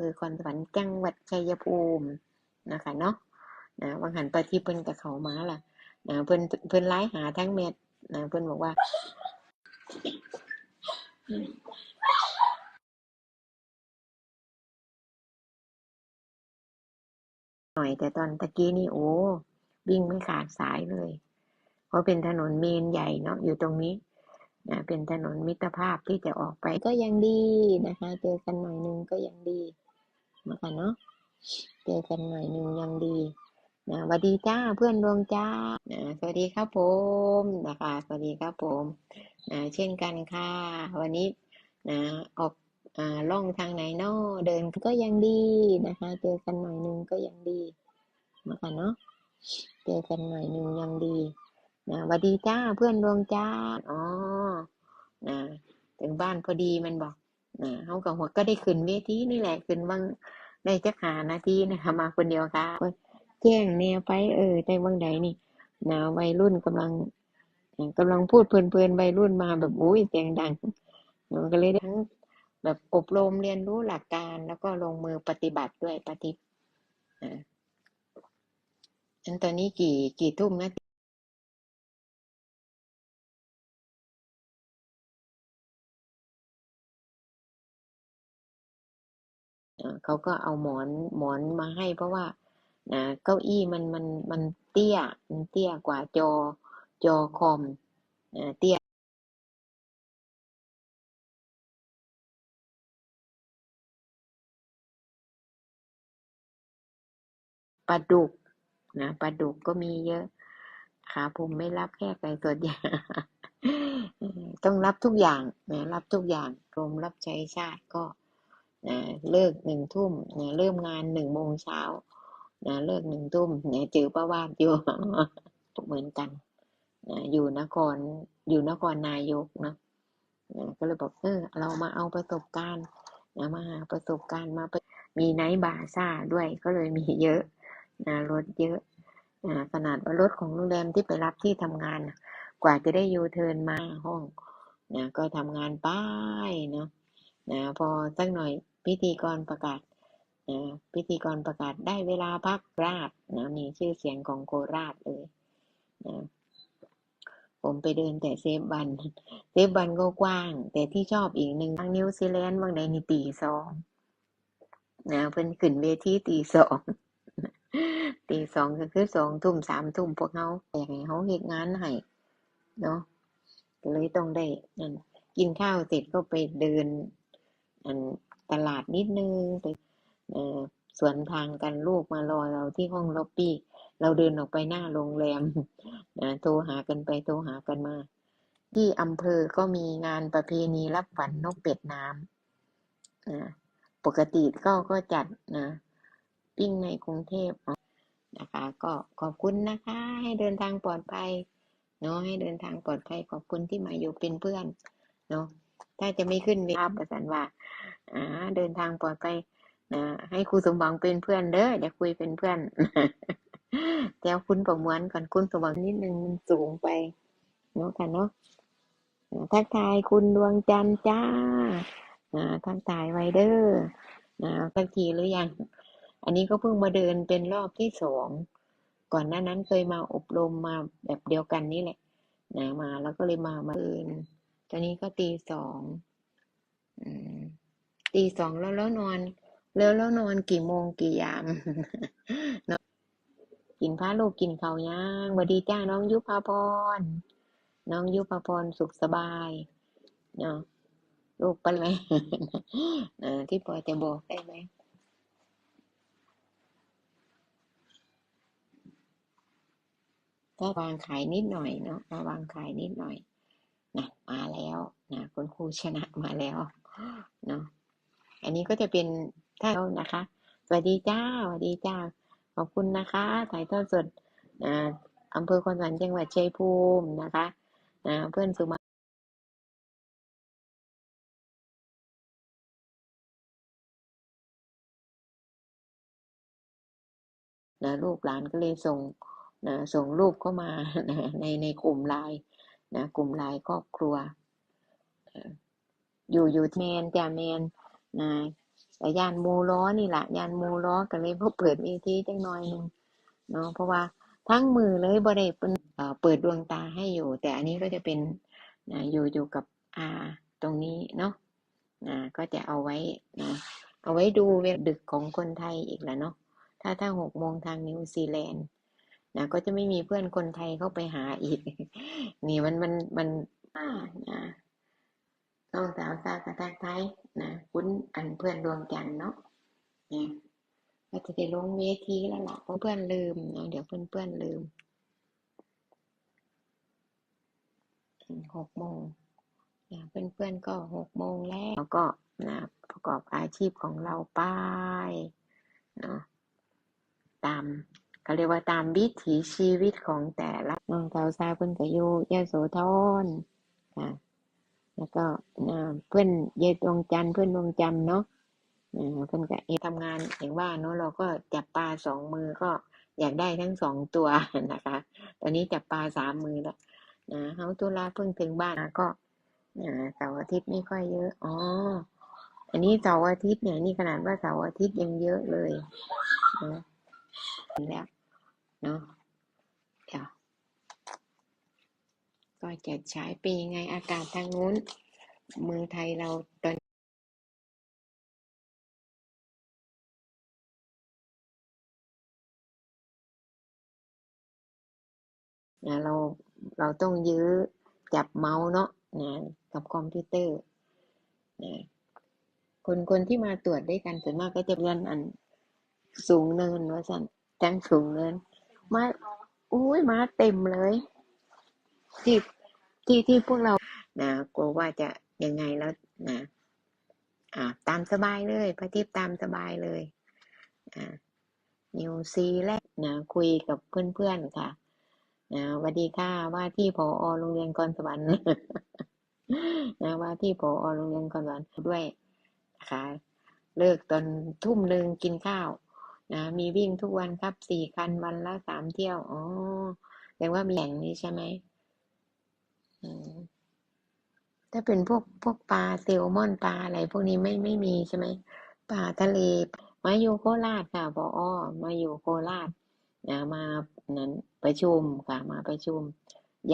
ภอคอนสวรรค์จังหวัดชัยภูมินะคะเนาะนะวังหันปฏิเพิ่นกับเขามาล่ะนะเพิ่นเพิ่นไล่หาทั้งเม็ดนะเพิ่นบอกว่าหน่อยแต่ตอนตะกี้นี่โอ้วิ่งไม่ขาดสายเลย เพราะเป็นถนนเมนใหญ่เนาะอยู่ตรงนี้นะเป็นถนนมิตรภาพที่จะออกไปก็ยังดีนะคะ เจอกันหน่อยนึงก็ยังดี นะคะเนาะเจอกันหน่อยหนึ่งยังดีนะสวัสดีจ้าเพื่อนดวงจ้านะสวัสดีครับผมนะคะสวัสดีครับผมนะเช่นกันค่ะ วันนี้นะออกอ่าล่องทางไหนนาะเดินก็ยังดีนะคะ เจอกันหน่อยหนึ่งก็ยังดีนะคะเนาะเจอกันหน่อยหนึ่งยังดีนะสวัสดีจ้าเพื่อนดวงจ้าอ๋อนะถึงบ้านพอดีมันบอก นะเขากับหัวก็ได้ขึ้นเวทีนี่แหละขึ้นบางได้จักหานาทีนะคะมาคนเดียวค่ะแจ้งแนวไปเออใจบางใดนี่นะวัยรุ่นกำลังกำลังพูดเพลินๆวัยรุ่นมาแบบอุ้ยเสียงดังมันก็เลยทั้งแบบอบรมเรียนรู้หลักการแล้วก็ลงมือปฏิบัติด้วยปฏิอ่าอันตอนนี้กี่กี่ทุ่มนะ เขาก็เอาหมอนหมอนมาให้ เพราะว่าเก้าอี้มันมันมันเตี้ยมันเตี้ยกว่าจอจอคอมเตี้ยปลาดุกนะปลาดุกก็มีเยอะขาผมไม่รับแค่ไก่สดอย่างต้องรับทุกอย่างนะรับทุกอย่างกรมรับใช้ชาติก็ นะเลิกหนึ่งทุ่มนะเริ่มงานหนึ่งโมงเช้านะเลิกหนึ่งทุ่มนะเจอประวาดอยู่เหมือนกันนะอยู่นครอยู่นครนายกนะนะก็เลยบอกเออเรามาเอาประสบการณ์นะมาหาประสบการณ์มามีไนท์บาซ่าด้วยก็เลยมีเยอะนะรถเยอะนะขนาดว่ารถของโรงแรมที่ไปรับที่ทำงาน กว่าจะได้ยูเทิร์นมาห้องนะก็ทำงานป้ายเนาะนะพอสักหน่อย พิธีกรประกาศนะพิธีกรประกาศได้เวลาพักราชนะมีชื่อเสียงของโคราชเลยนะผมไปเดินแต่เซฟบัน เซฟบันก็กว้าง แต่ที่ชอบอีกหนึ่งทางนิวซีแลนด์บางใดนี่ตีสองนะเพิ่นขึ้นเวทีตีสองตีสองก็คือสองทุ่มสามทุ่มพวกเขาอยากให้เขาเฮ็ดงานให้เนาะเลยต้องได้กินข้าวเสร็จก็ไปเดินอัน ตลาดนิดนึงไปเอ่อสวนทางกันลูกมารอเราที่ห้องล็อบบี้ เราเดินออกไปหน้าโรงแรมนะโทรหากันไปโทรหากันมา ที่อำเภอก็มีงานประเพณีรับขวัญนกเป็ดน้ำนะปกติก็ก็จัดนะปิ้งในกรุงเทพนะคะ ก็ขอบคุณนะคะ ให้เดินทางปลอดภัยเนาะให้เดินทางปลอดภัยขอบคุณที่มาอยู่เป็นเพื่อนเนาะถ้าจะไม่ขึ้นเวทีประสันว่า อ่าเดินทางปลอดภัยนะให้ครูสมหวังเป็นเพื่อนเด้อเดี๋ยวคุยเป็นเพื่อนเดี๋ยวคุณประมวลก่อนคุณสมหวังนิดนึงมันสูงไปเนาะค่ะเนาะทักทายคุณดวงจันทร์จ้าทักทายไวเดอร์นะสักทีหรือยัง อันนี้ก็เพิ่งมาเดินเป็นรอบที่สอง ก่อนหน้านั้นเคยมาอบรมมาแบบเดียวกันนี่แหละนะมาแล้วก็เลยมามาเดินตอนนี้ก็ตีสอง อืม ตีสองแล้วแล้วนอน แล้วแล้วนอนกี่โมงกี่ยามเนาะกินพาลูกกินเขาย่างสวัสดีจ้าน้องยุพาพร น้องยุพาพรสุขสบายเนาะลูกเป็นไหมเออที่พอจะบอกได้ไหมก็วางขายนิดหน่อยเนาะมาวางขายนิดหน่อยนะมาแล้วนะคุณครูชนะมาแล้วเนาะ อันนี้ก็จะเป็นถ้านะคะ สวัสดีจ้าสวัสดีจ้าขอบคุณนะคะ ถ่ายทอดสดอ่าอำเภอคอนสวรรค์จังหวัดชัยภูมินะคะเพื่อนสุมานะลูกหลานก็เลยส่งนะส่งรูปเข้ามานะในในกลุ่มไลน์นะกลุ่มไลน์ครอบครัว อยู่อยู่แมนจ้าแมน นะแต่ยานโมล้อนี่แหละยานโมล้อก็เลยพอเปิดเวทีจังหน่อยหนึงเนาะเพราะว่าทั้งมือเลยบ่ได้เป็นเอ่อเปิดดวงตาให้อยู่ แต่อันนี้ก็จะเป็นนะอยู่อยู่กับอาตรงนี้เนาะนะก็จะเอาไว้นะเอาไว้ดูเวลาดึกของคนไทยอีกแล้วเนาะถ้าถ้าหกโมงทางนิวซีแลนด์นะก็จะไม่มีเพื่อนคนไทยเข้าไปหาอีก นี่มันมันมันอ่านะ น้องสาวซากระทักไทายนะคุ้นอันเพื่อนดวงจันทร์เนาะเนี่ยก็จะได้ลงเวทีแล้วล่ะเพราะเพื่อนลืมเนาะเดี๋ยวเพื่อนเพื่อนลืมหกโมงนะเพื่อนเพื่อนก็หกโมงแล้วแล้วก็นะประกอบอาชีพของเราไปเนาะตามเขาเรียกว่าตามวิถีชีวิตของแต่ละน้องสาวซาเพื่อนก็อยู่ยโสธรค่ะ แล้วก็เพื่อนยายดวงจันทร์เพื่อนดวงจันทร์เนาะเพื่อนก็เอทำงานอย่างว่าเนาะเราก็จับปลาสองมือก็อยากได้ทั้งสองตัวนะคะ ตอนนี้จับปลาสามมือแล้วนะเฮาตุลาเพิ่งถึงบ้านก็อ่าเสาร์อาทิตย์ไม่ค่อยเยอะอ๋ออันนี้เสาร์อาทิตย์เนี่ยนี่ขนาดว่าเสาร์อาทิตย์ยังเยอะเลยนะเห็นแล้วเนาะเดี๋ยวก็ จะใช้เป็นยังไงอากาศทางนู้น เมืองไทยเราตอนนะเราเราต้องยื้อจับเมาส์เนาะนะกับคอมพิวเตอร์นะคนคนที่มาตรวจด้วยกันส่วนมากก็จะเรียนอันสูงเนินว่าสั่นจังสูงเนินมาอุ้ยมาเต็มเลยที่ ที่ที่พวกเรานะกลัวว่าจะยังไงแล้วนะอ่าตามสบายเลยพระทิพย์ตามสบายเลยอ่านิวซีแลนด์นะคุยกับเพื่อนๆค่ะนะวัสดีค่ะว่าที่ผอโรงเรียนกรสวรรค์นะว่าที่ผอโรงเรียนกรสวรรค์ด้วยนะคะเลิกตอนทุ่มหนึ่งกินข้าวนะมีวิ่งทุกวันครับสี่คันวันละสามเที่ยวอ๋อแปลว่ามีแหล่งนี้ใช่ไหม ถ้าเป็นพวกพวกปลาแซลมอนปลาอะไร พวกนี้ไม่ไม่มีใช่ไหมปลาทะเลมาอยู่โคราชค่ะผออมาอยู่โคราชนะมานั้นประชุมค่ะมาประชุม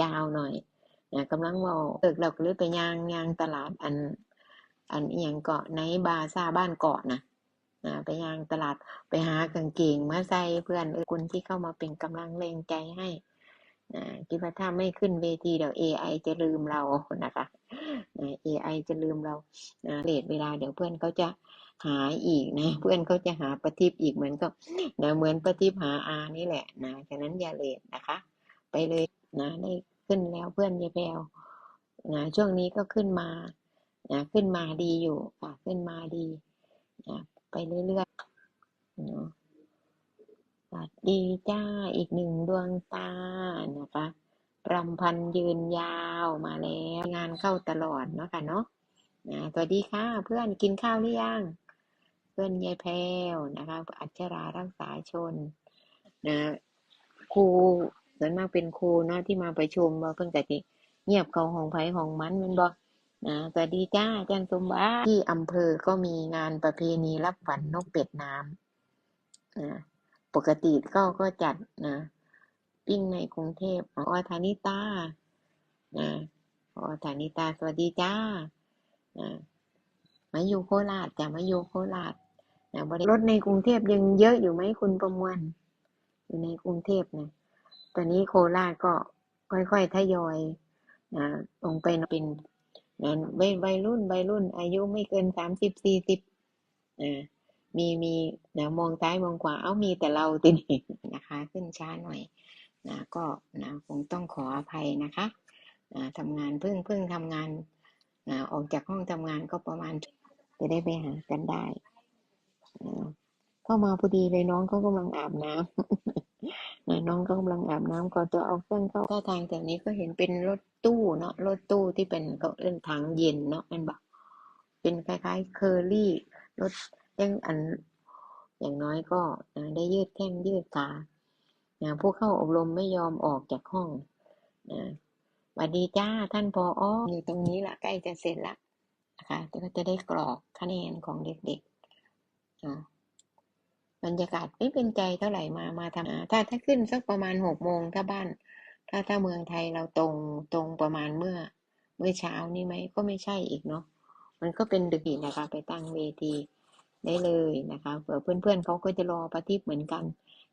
ยาวหน่อยนะกำลังว่าเอิกเราก็เลยไปยางยางตลาดอัน อันอย่างเกาะในบาซ่าบ้านเกาะนะนะไปยางตลาดไปหากางเกงมาใส่เพื่อนเออคนที่เข้ามาเป็นกำลังแรงใจให้ คิดว่าถ้าไม่ขึ้นเวทีเดี๋ยว AI จะลืมเรานะคะ AI จะลืมเราเลทเวลาเดี๋ยวเพื่อนเขาจะหาอีกนะ เพื่อนเขาจะหาประทิปอีกเหมือนกับนะเหมือนประทิปหาอานี่แหละนะฉะนั้นอย่าเลทนะคะ ไปเลยนะได้ขึ้นแล้วเพื่อนยายแพรวนะช่วงนี้ก็ขึ้นมานะขึ้นมาดีอยู่ค่ะขึ้นมาดีนะไปเรื่อยๆ ดีจ้า อีกหนึ่งดวงตานะคะรำพันยืนยาวมาแล้วงานเข้าตลอดเนาะค่ะเนาะนะสวัสดีค่ะ เพื่อนกินข้าวหรือยัง เพื่อนยายแพรวนะคะ อัชรารักษาชนนะครูส่วนมากเป็นครูเนาะที่มาประชุมว่าเพิ่งแต่ที่เงียบเขาห้องไผ่ห้องมันมันบอกนะสวัสดีจ้าจารย์สมบัติที่อำเภอก็มีงานประเพณีรับขวัญนกเป็ดน้ำนะ ปกติก็ก็จัดนะปิ้งในกรุงเทพอ๋อธานิตานะอ๋อธานิตาสวัสดีจ้านะมาอยู่โคราชจะมาอยู่โคราชนะบริรถในกรุงเทพยังเยอะอยู่ไหมคุณประมวลอยู่ในกรุงเทพนะตอนนี้โคราชก็ค่อยๆทยอยนะลงไปเป็นนะวัยวัยรุ่นวัยรุ่น อายุไม่เกินสามสิบสี่สิบอ่า มีมีนะมองซ้ายมองขวาเอ้ามีแต่เราตินี่นะคะ ขึ้นช้าหน่อยนะก็นะคงต้องขออภัยนะคะนะทำงานเพิ่งเพิ่งทำงานนะออกจากห้องทำงานก็ประมาณจะได้ไปหากันได้นะเข้ามาพอดีเลยน้องเขากำลังอาบน้ำนะน้องก็กำลังอาบน้ำก่อนตัวเอาเครื่องเข้าเข้าทางจากนี้ก็เห็นเป็นรถตู้เนาะรถตู้ที่เป็นก็เรื่องทางเย็นเนาะมันบอกเป็นคล้ายๆเคอรี่รถ ยังอันอย่างน้อยก็ได้ยืดแข้งยืดขาผู้เข้าอบรมไม่ยอมออกจากห้องนะสวัสดีจ้าท่านพอออยู่ตรงนี้ละใกล้จะเสร็จละนะคะก็จะได้กรอกคะแนนของเด็กอ่าบรรยากาศไม่เป็นใจเท่าไหร่มามาทำถ้าถ้าขึ้นสักประมาณหกโมงถ้าบ้าน ถ้าถ้าเมืองไทยเราตรงตรงประมาณเมื่อ เมื่อเช้านี้ไหมก็ไม่ใช่อีกเนาะมันก็เป็นดึกอีกนะคะไปตั้งเวที ได้เลยนะคะเผื่อเพื่อนๆเขาก็จะรอปฏิบเหมือนกัน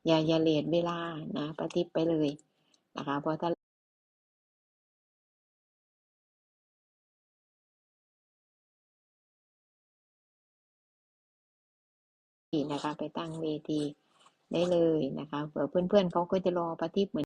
อย่าอย่าเลทเวลานะปฏิบไปเลยนะคะเพราะถ้านะคะไปตั้งเวทีได้เลยนะคะเผื่อเพื่อนๆเขาก็จะรอปฏิบเหมือน